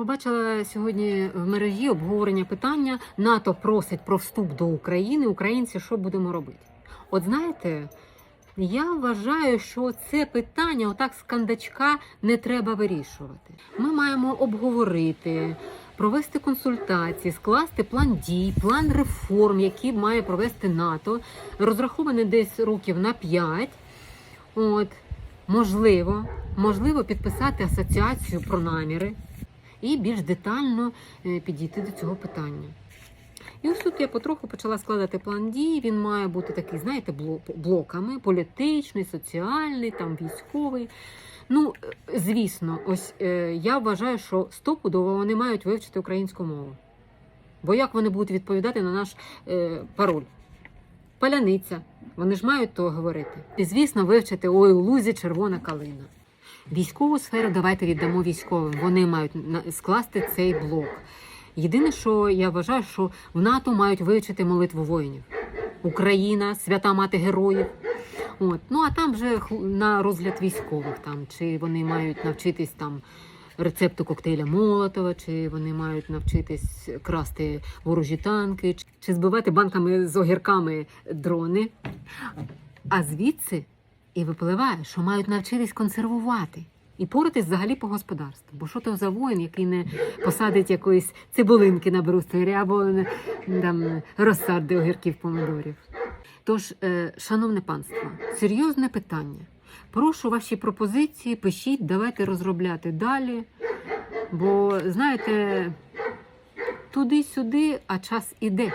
Побачила сьогодні в мережі обговорення питання НАТО просить про вступ до України. Українці що будемо робити? От знаєте, я вважаю, що це питання отак з кандачка не треба вирішувати. Ми маємо обговорити, провести консультації, скласти план дій, план реформ, які має провести НАТО, розрахований десь років на 5. От, можливо, можливо, підписати асоціацію про наміри і більш детально е, підійти до цього питання. І ось тут я потроху почала складати план дій. Він має бути такий, знаєте, блоками: політичний, соціальний, там військовий. Ну, е, звісно, ось е, я вважаю, що стопудово вони мають вивчити українську мову. Бо як вони будуть відповідати на наш е, пароль? Паляниця. Вони ж мають то говорити. І, звісно, вивчити ой, у лузі червона калина. Військову сферу давайте віддамо військовим. Вони мають скласти цей блок. Єдине, що я вважаю, що в НАТО мають вивчити молитву воїнів. Україна, свята мати героїв. От. Ну а там вже на розгляд військових, там, чи вони мають навчитись там рецепту коктейля Молотова, чи вони мають навчитись красти ворожі танки, чи збивати банками з огірками дрони. А звідси і випливає, що мають навчитись консервувати і поратись взагалі по господарству. Бо що то за воїн, який не посадить якоїсь цибулинки на брустері або там розсади огірків помидорів. Тож, е, шановне панство, серйозне питання. Прошу ваші пропозиції, пишіть, давайте розробляти далі. Бо знаєте, туди-сюди, а час іде.